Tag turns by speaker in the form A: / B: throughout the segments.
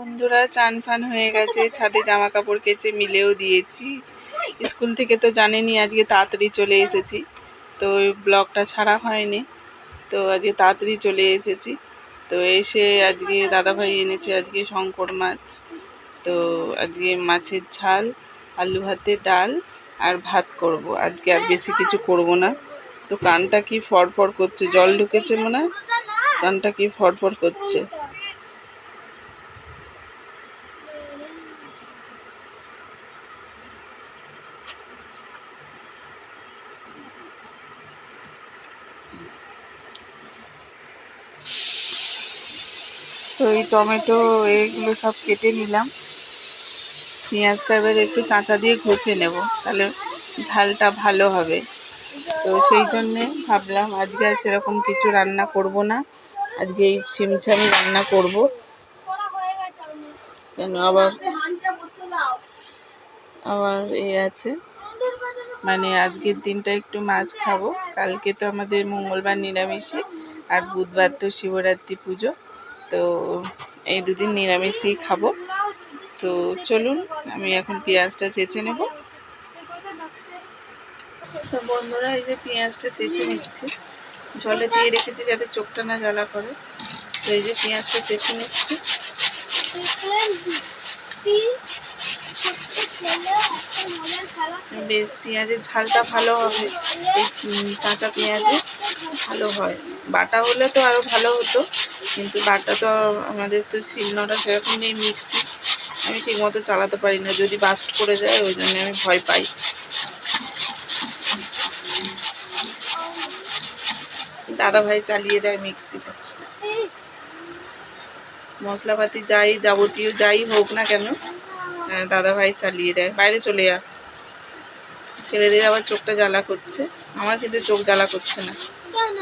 A: বন্ধুরা চান ফান হয়ে গেছে, ছাদে জামা কাপড় কেচে মিলেও দিয়েছি। স্কুল থেকে তো জানেনি, আজকে তাড়াতাড়ি চলে এসেছি। তো ওই ব্লগটা ছাড়া হয়নি, তো আজকে তাড়াতাড়ি চলে এসেছি। তো এসে আজকে দাদাভাই এনেছে আজকে শঙ্কর মাছ। তো আজকে মাছের ঝাল, আলু ভাতে ডাল আর ভাত করব। আজকে আর বেশি কিছু করব না। তো কানটা কি ফড়ফড় করছে? জল ঢুকেছে মনে হয়? কানটা কি ফড়ফড় করছে? তো এই টমেটো এগুলো সব কেটে নিলাম। পেঁয়াজটা এবার একটু কাঁচা দিয়ে ঘষে নেব, তাহলে ঝালটা ভালো হবে। তো সেই জন্যে ভাবলাম আজকে আর সেরকম কিছু রান্না করব না, আজকে এই ছিমছামি রান্না করব। কেন আবার আবার এ আছে। মানে আজকের দিনটা একটু মাছ খাব, কালকে তো আমাদের মঙ্গলবার নিরামিষে, আর বুধবার তো শিবরাত্রি পুজো। তো এই দুদিন নিরামিষই খাব। তো চলুন, আমি এখন পেঁয়াজটা চেঁচে নেব। তো বন্ধুরা, এই যে পেঁয়াজটা চেঁচে নিচ্ছে। জলে দিয়ে রেখেছি যাতে চোখটা না জ্বালা করে। তো এই যে পেঁয়াজটা চেঁচে নিচ্ছি। বেশ, পেঁয়াজের ঝালটা ভালো হবে। এই কাঁচা পেঁয়াজে ভালো হয়। বাটা হলে তো আরও ভালো হতো। কিন্তু বাটা তো আমাদের তো শিলনোড়া সেরকম নেই মিক্সি আমি ঠিকমতো চালাতে পারি না, যদি বাস্ট করে যায়, ওই জন্য আমি ভয় পাই। দাদা ভাই চালিয়ে দেয় মিক্সিটা মশলাপাতি যাই, যাবতীয় যাই হোক না কেন দাদা ভাই চালিয়ে দেয়। বাইরে চলে যা ছেলেদের আবার চোখটা জ্বালা করছে। আমার কিন্তু চোখ জ্বালা করছে না।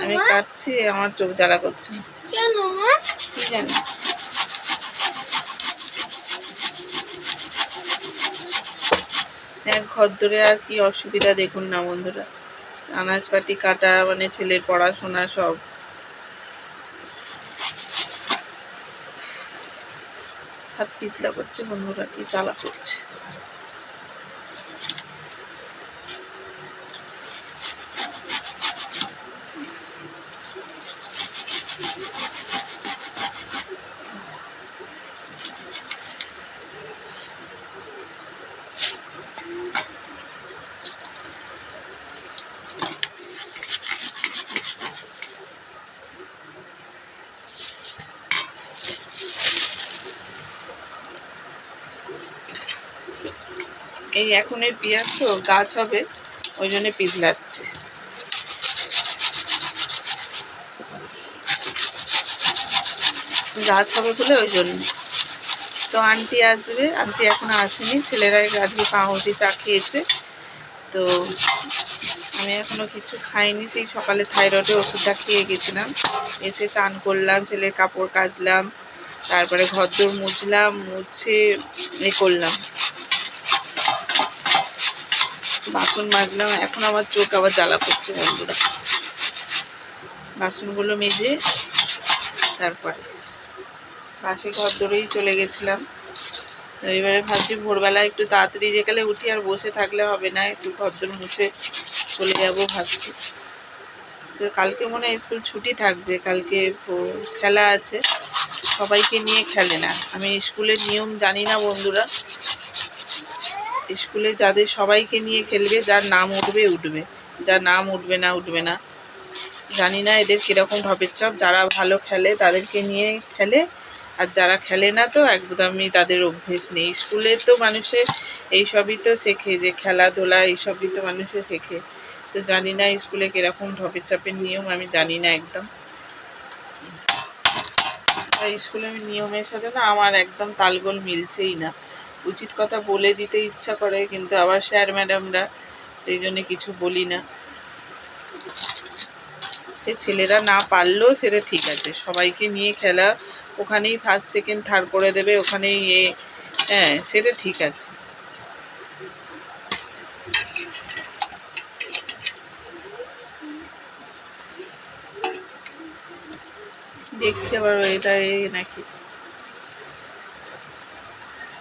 A: আমি কাটছি, আমার চোখ জ্বালা করছে না।
B: কেন
A: এক ঘর ধরে আর কি অসুবিধা দেখুন না বন্ধুরা। আনাজপাতি কাটা মানে ছেলের পড়াশোনা সব। হাত পিছলা করছে বন্ধুরা, কি জ্বালা করছে। এই এখনের পেঁয়াজ তো গাছ হবে, ওই জন্য পিছলাচ্ছে। গাছ হবে বলে ওই জন্য। তো আন্টি আসবে, আন্টি এখনও আসেনি, ছেলেরা আজকে পাউরুটি চা খেয়েছে। তো আমি এখনও কিছু খাইনি, সেই সকালে থাইরয়েডের ওষুধটা খেয়ে গেছিলাম। এসে চান করলাম, ছেলের কাপড় কাচলাম, তারপরে ঘর ঘরদোর মুছলাম, মুছে এ করলাম। বাসন মাজলাম, এখন আমার চোখ আবার জ্বালা করছে বন্ধুরা। বাসনগুলো মেজে তারপরে পাশে ঘর ধরেই চলে গেছিলাম। এবারে ভাবছি ভোরবেলা একটু তাড়াতাড়ি যেকালে উঠি আর বসে থাকলে হবে না, একটু ঘরদোর মুছে চলে যাব ভাবছি। তো কালকে মনে হয় স্কুল ছুটি থাকবে, কালকে খেলা আছে। সবাইকে নিয়ে খেলে না। আমি স্কুলের নিয়ম জানি না বন্ধুরা। স্কুলে যাদের সবাইকে নিয়ে খেলবে, যার নাম উঠবে উঠবে। যার নাম উঠবে না উঠবে না। জানি না এদের কীরকম ঢপের চাপ। যারা ভালো খেলে, তাদেরকে নিয়ে খেলে। আর যারা খেলে না তো একদমই তাদের অভ্যেস নেই। স্কুলে তো মানুষের এইসবই তো শেখে, যে খেলাধুলা এইসবই তো মানুষে শেখে। তো জানি না স্কুলে কীরকম ঢপের চাপের নিয়ম, আমি জানি না একদম। স্কুলের নিয়মের সাথে না আমার একদম তালগোল মিলছেই না। উচিত কথা বলে দিতে ইচ্ছা করে, কিন্তু আবার স্যার ম্যাডামরা সেই জন্য কিছু বলি না। সে ছেলেরা না পারলেও সেটা ঠিক আছে। সবাইকে নিয়ে খেলা, ওখানেই ফার্স্ট সেকেন্ড থার্ড করে দেবে, ওখানেই এ হ্যাঁ সেটা ঠিক আছে। দেখছি আবার এটা নাকি।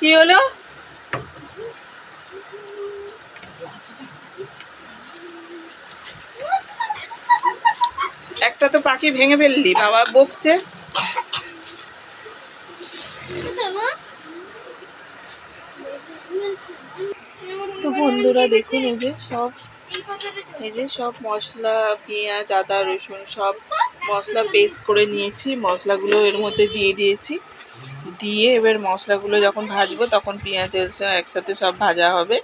A: কি হলো? একটা তো পাখি ভেঙে ফেললি, বাবা বকছে। তো বন্ধুরা দেখুন, এই যে সব এই যে সব মশলা, পেঁয়াজ, আদা, রসুন সব মশলা পেস্ট করে নিয়েছি, মশলাগুলো এর মধ্যে দিয়ে দিয়েছি। দিয়ে এবার মশলাগুলো যখন ভাজবো তখন পেঁয়াজের সা- একসাথে সব ভাজা হবে।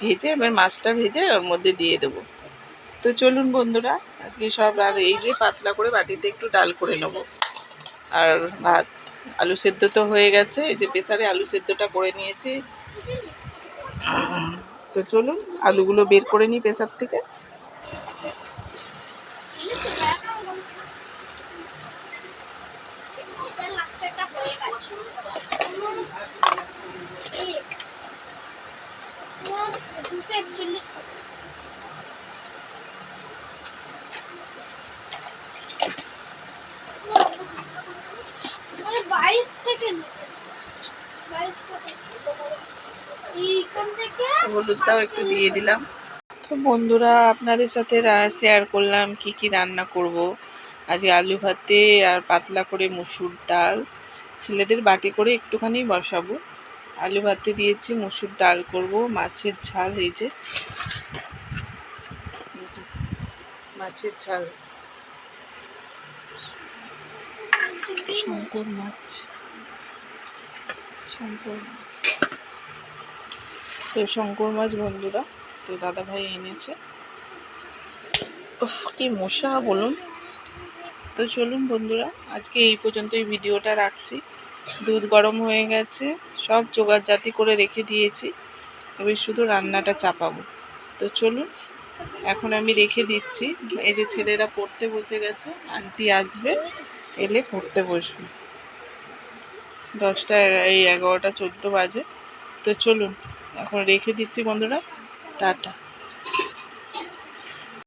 A: ভেজে এবার মাছটা ভেজে ওর মধ্যে দিয়ে দেবো। তো চলুন বন্ধুরা, আজকে সব আর এই যে পাতলা করে বাটিতে একটু ডাল করে নেব। আর ভাত, আলু সেদ্ধ তো হয়ে গেছে, এই যে প্রেসারে আলু সেদ্ধটা করে নিয়েছি। তো চলুন, আলুগুলো বের করে নিই প্রেসার থেকে
B: বাইশ থেকে নেবে। বাইশ থেকে। এইখান থেকে
A: হলুদটাও একটু দিয়ে দিলাম। তো বন্ধুরা আপনাদের সাথে শেয়ার করলাম কি কি রান্না করব। আজ আলু ভাতে আর পাতলা করে মুসুর ডাল। ছেলেদের বাটি করে একটুখানি বসাবো। আলু ভাতে দিয়েছি মুসুর ডাল করব মাছের ঝাল এই যে। এই যে, মাছের ঝাল। শঙ্কর মাছ। শঙ্কর। তো শঙ্কর মাছ বন্ধুরা, তো দাদা ভাই এনেছে কি মশা, বলুন। তো চলুন বন্ধুরা, আজকে এই পর্যন্তই ভিডিওটা রাখছি। দুধ গরম হয়ে গেছে, সব জোগাড় জাতি করে রেখে দিয়েছি। এবার শুধু রান্নাটা চাপাবো। তো চলুন, এখন আমি রেখে দিচ্ছি। এই যে ছেলেরা পড়তে বসে গেছে, আন্টি আসবে, এলে পড়তে বসবে। দশটা এই এগারোটা চোদ্দ বাজে। তো চলুন এখন রেখে দিচ্ছি বন্ধুরা। টাটা।